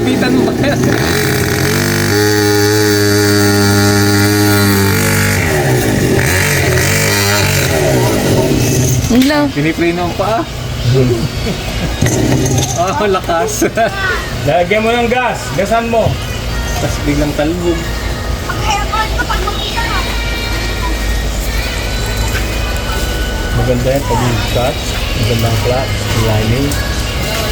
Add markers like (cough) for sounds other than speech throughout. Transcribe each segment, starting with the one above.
Nasabitan mo ba? Yun lang. Piniprino ang paa. (laughs) Ah, lakas. (laughs) Lagyan mo ng gas. Gasan mo. Tapos biglang talbog. Maganda yan pag yung clutch. Magandang clutch. Lining.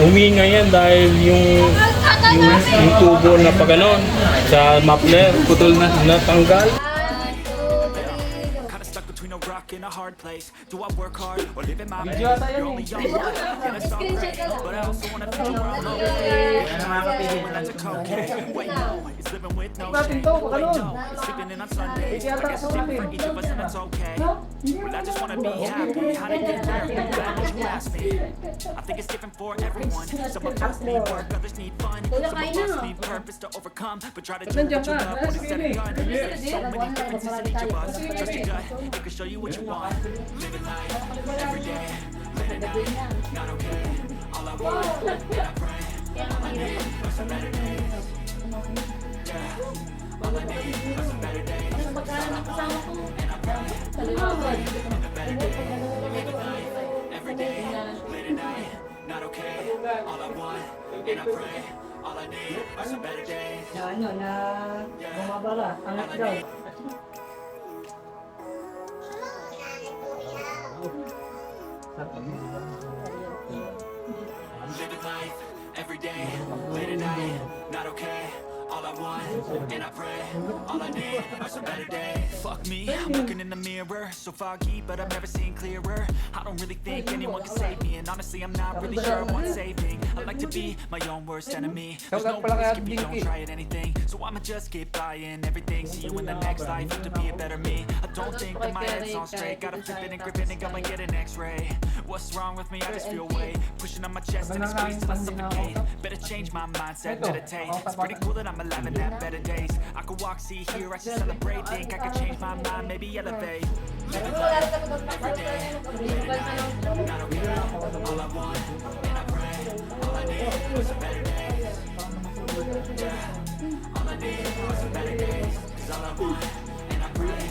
Uminga yan dahil yung yung, yung tubo na paganon sa muffler putol na natanggal. Kinda stuck between a rock and a hard place. Do I work hard or live in my bed? You're only young blood, and I start praying. But I also wanna feel around all day. When that's a cocaine. Wait, no, it's living with no shame. Wait, no, it's sleeping in on Sundays. I guess it's different for each of us, and that's okay. Well, I just wanna be happy. How to get there? Glad that you asked me. I think it's different for everyone. Some of us need work, others need fun. Some of us need purpose to overcome. But try to do what you love when it's said and done. There's so many differences in each of us. Trust your gut, it can show you what you want. Living every day, not okay. All I want, and I pray, I day. Every day, not okay. All I want, and I pray, all I need some better days. na ano na bumabara, angat daw. Me, so foggy, but I've never seen clearer. I don't really think anyone can save me, and honestly, I'm not really sure I want saving. I'd like to be my own worst enemy. There's no risk if you don't try at anything, so I'ma just keep buying everything. See you in the next life, have to be a better me. I don't think that my head's on straight, gotta flip it and grip it and go and get an X-ray. What's wrong with me? I just feel weight pushing on my chest and it squeezes till I suffocate. Better change my mindset, meditate. It's pretty cool that I'm alive and have better days. I could walk, see, hear, I should celebrate. Think I could change my mind, maybe elevate. All I need are some better days. 'Cause all I want,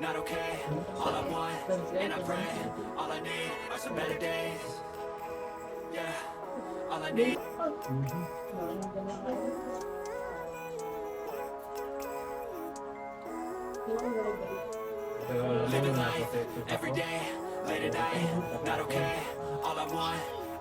not okay. All I want, and I pray, all I need are some better days. Yeah, all I need. Mm-hmm. Living life every day, late at night, not okay. All I want,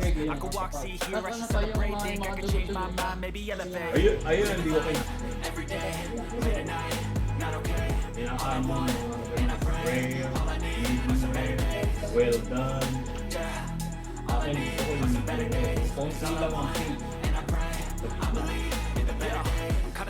I could walk, see, hear, I should celebrate. Think I could change my mind, maybe elevate. Ayun, ayun, hindi okay. Every day, late at night, not okay. Pinakain mo mga prayer, well done. Yeah, all I need yung some better days. kung lang ang faith. And I pray, I believe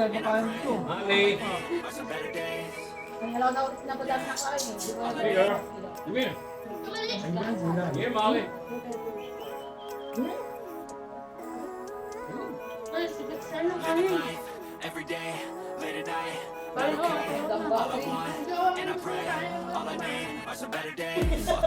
want, Hindi, pakain ko. Mali. are some better days. Ang alaw na napadami na kain eh. Di ba? Sige, ah. Sige. Sige, Mali. Ay, sige, saan na Living kain? life every day, late at night. I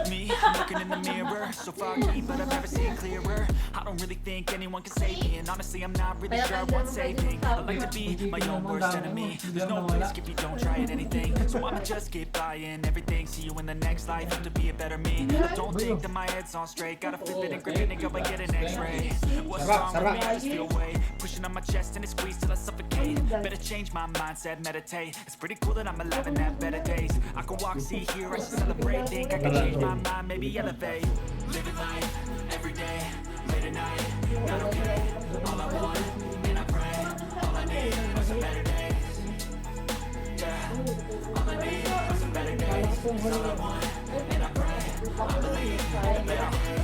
me, looking in the mirror, so foggy, but I've never seen clearer. I don't really think anyone can save me, and honestly, I'm not really sure want saving. I'd like to be my own worst enemy. There's no risk if you don't try at anything, so I'ma just keep buying everything. See you in the next life, have to be a better me. Don't think that my head's on straight, gotta flip it and grip it and go and get an X-ray. What's wrong with me? I just feel weight pushing on my chest and it squeezes till I suffocate. Better change my mindset, meditate. It's pretty cool that I'm alive and have better days. I can walk, see, hear, I should celebrate. Think I can change my mind, maybe elevate. Living life every day, late at night, not okay. All I want, and I pray, all I need are some better days. Yeah, all I need are some better days. It's all I want, and I pray, I believe. Yeah, kinda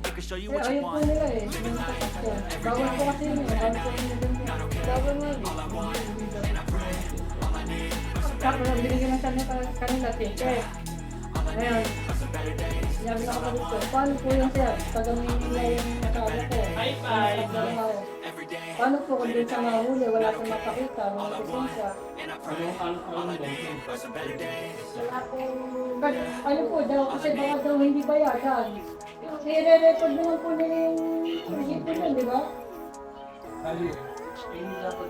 it can show you Kaya what you ayun po want. nila eh. Yung. Bawal po kasi yun eh. Bawal po nila. Bawal nga eh. Need are some better Tapos ang binigyan ng kanila I Ngayon. Sabi ng kapatid ko, paano po yun sir? Pag nila yung asawa ko. High five. Trabaho. Every day, Paano po kung doon sa mahuli, wala kang mapakita, wala lisensya? Ano, ano, ano ba? Wala. But, ano po daw, kasi baka daw hindi bayagan. I-re-record naman po nila yung resibo nun, di ba? Ayun nga po,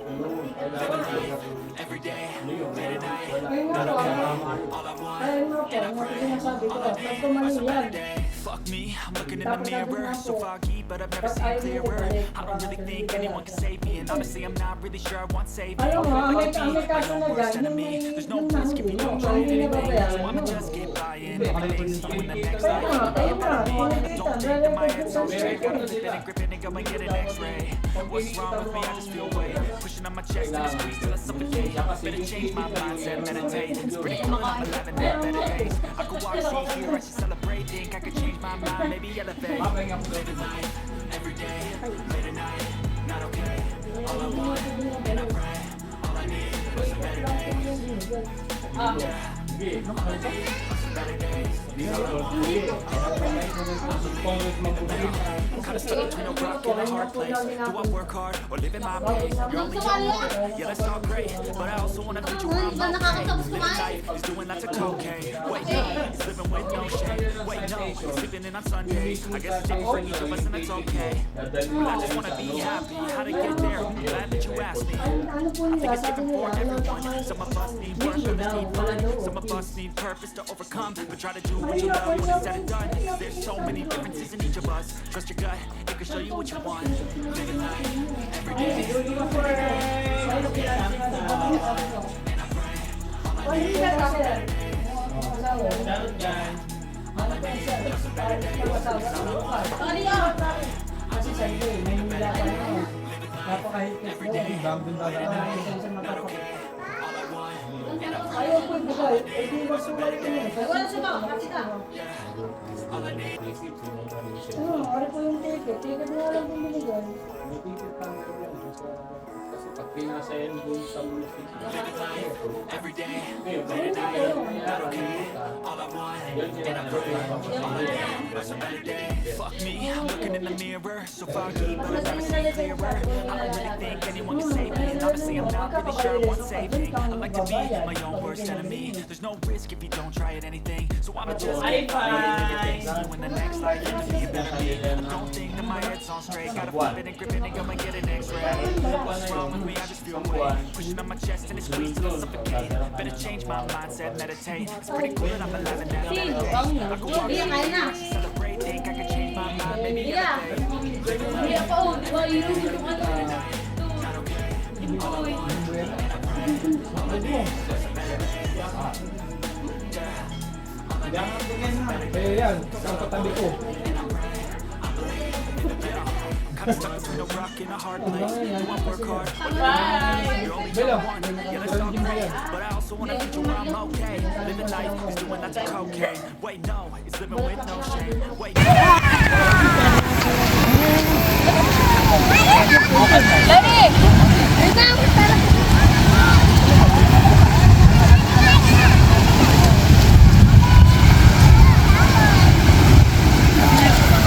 ayun nga po, po sinasabi ko, pag tumali yan, Fuck me, I'm looking in the mirror, so foggy, but I've never seen clearer. I don't really think anyone can save me, and honestly, I'm not really sure I want saving. Ayaw mo, ang may, I'd ang may be my own worst enemy. There's no risk if you don't try anything, so I'ma just get buying. Every day's doing the next Kaya thing. nga, kaya nga, kung nakikita, Don't think that my head's sa straight. Gotta flip it and grip it and go and get an x-ray. What's wrong with me? I just feel weight Pushing on my chest and it squeeze till I suffocate Better change my mindset, meditate It's pretty cool, I'm alive and have better days I could walk, see, hear, I should celebrate elevate Living life, every day, late at night Not okay, all I want, and I pray All I need is a better day um, Kinda stuck between a rock and a hard place Do I work hard or live in my pace? You're only young yeah that's all great But I also wanna be you where I'm okay Living life is doing lots of cocaine Wait, no, it's living with no shame Wait, no, it's sleeping in on Sundays I guess it's different for each of us and it's okay But I just wanna be happy How to get there? I'm glad that you asked work, others need fun. Some of us need purpose to overcome, but try to do what you love when it's said done. There's so many differences in each of us. Trust your gut, it can show you what you want. Live it life, every day. Napakahit ko, ibang din talaga. Every day ngayon, kaya na yan, kaya na All I want, Yun sila na that's a better day Fuck me, I'm looking in the mirror. So foggy, but I've never seen clearer I don't really think anyone can save me. And honestly, I'm not really sure want saving. I like to be my own worst enemy. There's no risk if you don't try at anything. So I'ma just keep fighting You in the next life, you to be a better me. I don't think that my head's on straight. Gotta flip it and grip it and go and get an x-ray. What's wrong with me? I just feel weight Pushing on my chest and it squeezes till I suffocate Better change my mindset, meditate. It's pretty cool that I'm alive and days I could walk, na. celebrate, think I could change my mind. Maybe Iya pa, oh. Diba, yun yung ano. Uy. Eh yan, sa katabi ko. Kinda stuck between a rock and a hard place Do I work hard? You're only one, yeah that's all great But I also wanna be you where I'm okay Living life is doing lots of cocaine Wait no, it's living with no shame Wait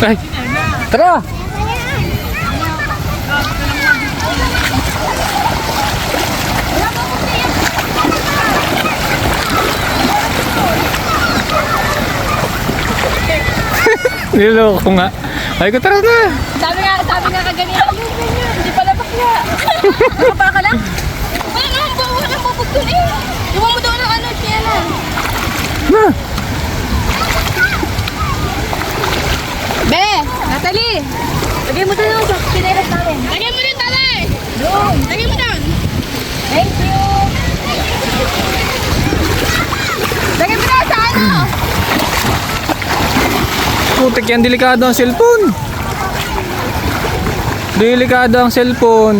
Ay, tara! (laughs) Niloko nga. Ay ko, tara na! Sabi nga, sabi nga kaganina, Nakapala ka lang? Wala nga, wala nga mabog doon eh. Iwan mo doon ang ano, siya na. Na! Be, Natalie! Lagay mo doon sa pineras namin. Lagay mo doon, Tatay! Doon! Lagay mo doon! Thank you! Lagay mo doon sa ano? Putik yan, delikado ang cellphone. Delikado ang cellphone.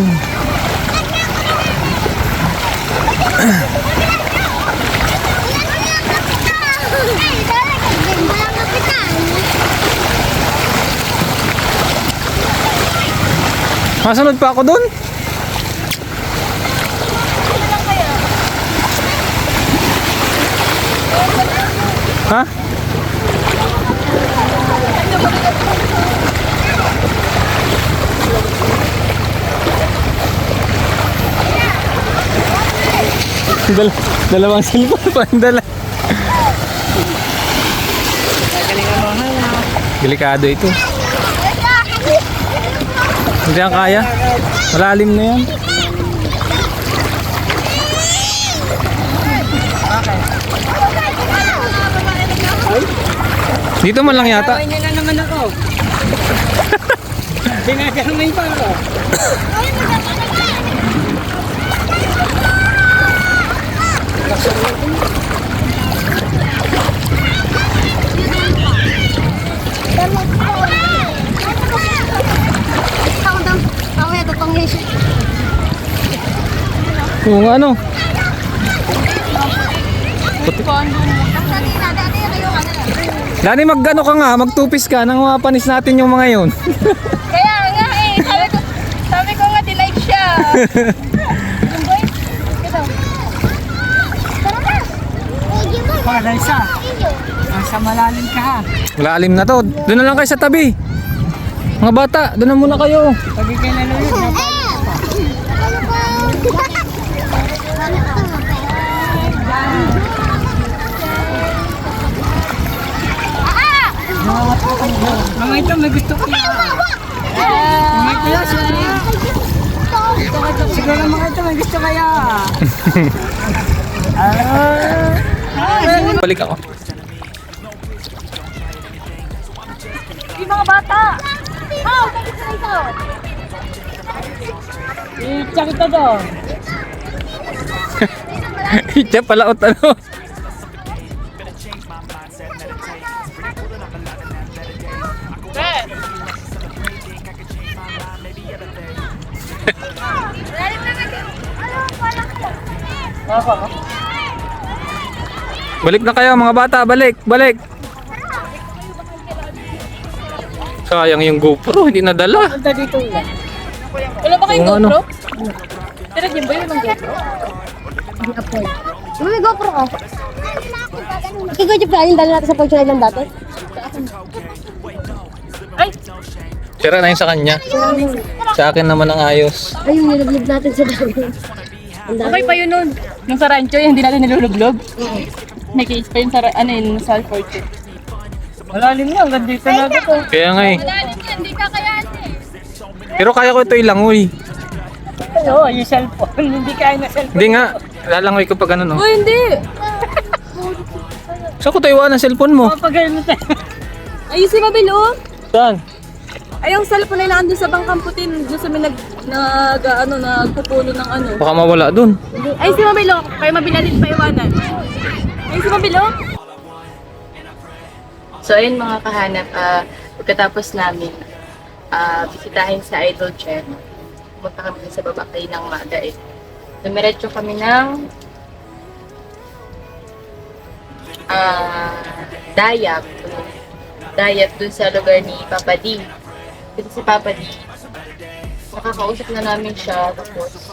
Masunod pa ako dun? Ha? Dal dalawang cellphone pa ang dala. Delikado ito. Hindi ang kaya. Malalim na yan. Dito man lang yata. Kawin na naman ako. (laughs) Binagamay pa ako. (laughs) Ako daw. Ako yan, totoong yan siya. Oo nga ano. Ano. Dani magano ka nga, magtupis ka nang mapanis natin yung mga yun. (laughs) Kaya nga eh, sabi ko, sabi ko nga delight siya. (laughs) Yung boy, ito. Tara na. Para isa. Nasa malalim ka ha. Malalim na to. Doon na lang kayo sa tabi. Mga bata, doon na muna kayo. Pag ikay nalulod, mga ito may gusto ko na. Mga ito sorry. Siguro mga ito may gusto kaya. (laughs) Balik ako. Yung mga bata. Oh, bakit na ito? I-check ito doon. Itya palaot ano. Lalim na natin. Ano, Balik na kayo mga bata, balik, balik. Sayang yung GoPro, hindi nadala. Punta dito ulit. Wala ba kayong Kung ano. GoPro? Pero yun ba yun ang GoPro? May GoPro ka. Yung plan yung dala natin sa pag lang dati. Ay, Sira na yun sa kanya. Sa akin naman ang ayos. Ayun, nilaglag natin sa dami. okay pa yun nun. Yung sa rancho, yung hindi natin nilulublob. May case pa yun sa, ano yun, sa Alforte. Malalim na, hanggang dito na ako. Kaya nga eh. Lalim yan, hindi kakayanin. Pero kaya ko ito ilangoy. Oo, yung cellphone. (laughs) Hindi kaya na cellphone. Hindi nga, lalangoy ko pag ano no. Uy, hindi. (laughs) Saan ko tayo ang cellphone mo? Kapag ano tayo. (laughs) Ayusin mo, Bill, oh. Saan? Ay, yung cellphone nila andun sa bangkang putin. Doon sa may nag, nag, ano, nagpupuno ng ano. Baka mawala dun. Ay, si Mabilo. Kayo mabilalin pa iwanan. Ay, si Mabilo. So, ayun mga kahanap, ah, pagkatapos namin ah, bisitahin sa Idol Gem, pumunta kami sa baba kayo ng maga eh. Dumiretso kami ng ah Dayap. Dayap dun sa lugar ni Papa D. Kasi si Papa D, nakakausap na namin siya, tapos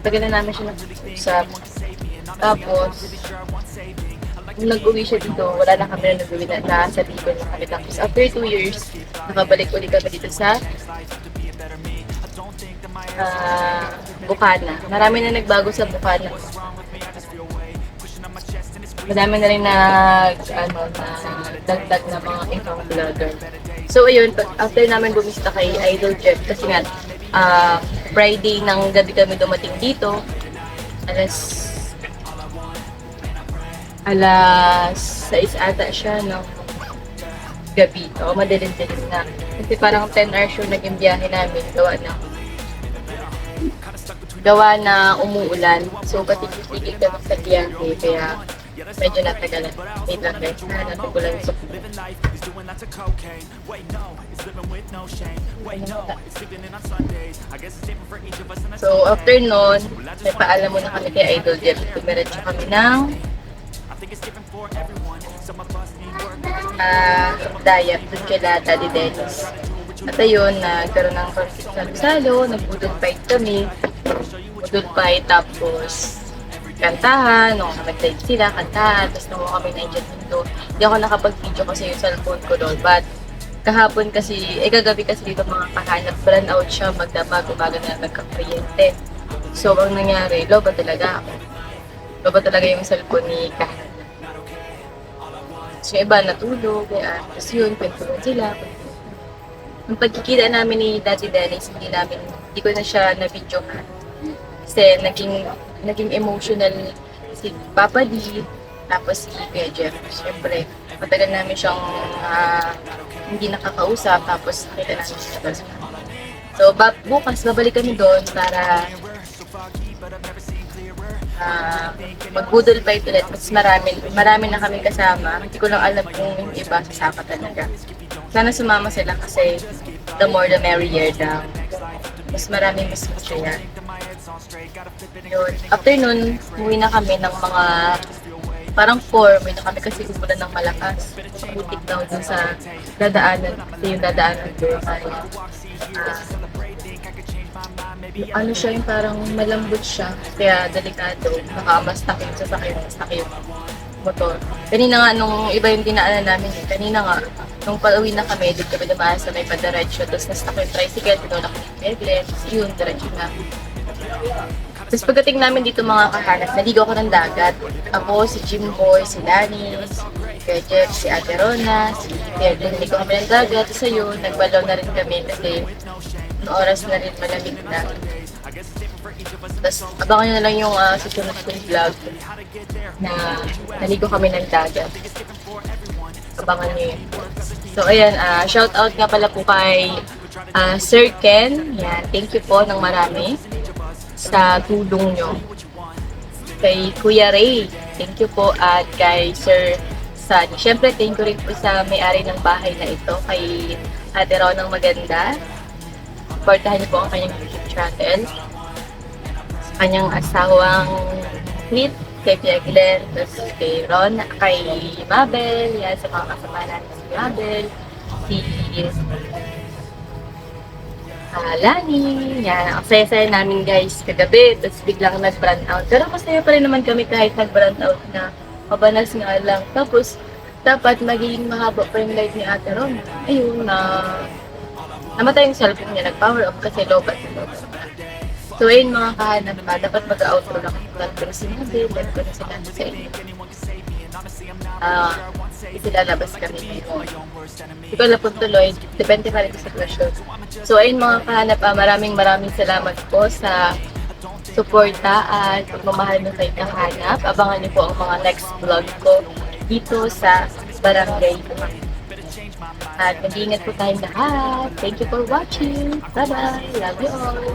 tagal na namin siya nag-usap. Tapos, nung nag-uwi siya dito, wala na kami na nag-uwi na nasa dito na kami. Tapos after two years, nakabalik ulit kami dito sa ah Bukana. Marami na nagbago sa Bukana. Madami na rin nag, ano, na dagdag na mga ibang vlogger. So, ayun, after namin bumista kay Idol Jeff, kasi nga, ah, Friday ng gabi kami dumating dito, alas alas 6 ata siya no gabi. O, madilim-dilim na. Kasi parang 10 hours yung naging biyahe namin. Gawa na gawa na umuulan. So, patigil-tigil kami sa biyahe. Kaya, medyo natagalan. Wait lang guys. Na, natugulan sa So, after nun, may paalam muna kami kay Idol Jeff. Tumiretso kami ng ah diet dun kay Daddy Dennis. At ayun, nagkaroon ng konflict sa salo, nagbudol fight kami. Budol fight, tapos kantahan, nung nag-date sila, kantahan, tapos nung kami na dyan dito. Hindi ako nakapag-video kasi yung cellphone ko doon, but kahapon kasi, eh kagabi kasi dito mga kahanap, brand out siya, magdamag, umaga na nagka-kuryente. So, ang nangyari, loba talaga ako. Loba talaga yung cellphone ni Kahan. So, yung iba natulog, kaya, tapos yun, kwentuhan sila. Yung pagkikita namin ni Daddy Dennis, hindi namin, hindi ko na siya na-videohan. Kasi naging, naging emotional si Papa D, tapos si Kuya Jeff. Siyempre, matagal namin siyang ah, hindi nakakausap, tapos nakita namin siya So, bukas babalik kami doon para ah, magbudol fight ulit. Mas marami, marami na kami kasama. Hindi ko lang alam kung yung iba sasama talaga. Sana sumama sila kasi the more the merrier daw. Mas marami mas masaya. Yun. After nun, umuwi na kami ng mga parang 4, may na kami kasi umulan ng malakas. Putik daw dun sa dadaanan, kasi yung dadaanan ah, yung ano siya, yung parang malambot siya, kaya delikado, nakamastak yung sasakyan, mastak yung motor. Kanina nga, nung iba yung dinaanan namin, eh, kanina nga, nung pauwi na kami, dito kami dumaan sa may padiretso, tapos nastak yung tricycle, tinulak ko yung tapos yun, diretso na. Tapos pagdating namin dito mga kahanap, naligo ako ng dagat. Ako, si Jimboy, si Lani, si Jeff, si Ate Rona, si Pierre, naligo kami ng dagat. Tapos ayun, nagbalaw na rin kami kasi oras na rin malamig na. Tapos abangan nyo na lang yung ah, susunod kong vlog na naligo kami ng dagat. Abangan nyo yun. So ayan, ah, shout out nga pala po kay ah, Sir Ken. Yan, thank you po ng marami sa tulong nyo. Kay Kuya Ray, thank you po. At kay Sir Sunny. Siyempre, thank you rin po sa may-ari ng bahay na ito. Kay Ate Ronang Maganda. Supportahan niyo po ang kanyang YouTube channel. Sa kanyang asawang Clint, kay Pia Glenn, tapos kay Ron, kay Mabel, yan, sa mga kasama natin si Mabel, si Ah, Lani, yan. Ang saya-saya namin guys kagabi, tapos biglang nag-brand out. Pero masaya pa rin naman kami kahit nag-brand out na mabanas nga lang. Tapos, dapat magiging mahaba pa yung live ni Ate Ron. Ayun, na namatay yung cellphone niya, nag-power off kasi low bat na So, ayun mga kahanap pa, dapat mag-outro lang. Lang ko na sinabi, lang ko na sinabi sa inyo. Ah, isilalabas kami ngayon. Hindi ko alam tuloy, depende pa rin sa sitwasyon. So, ayun mga kahanap, ah, maraming maraming salamat po sa suporta at pagmamahal nyo kay kahanap. Abangan niyo po ang mga next vlog ko dito sa Barangay Lumaki. At mag-iingat po tayong lahat. Thank you for watching. Bye-bye. Love you all.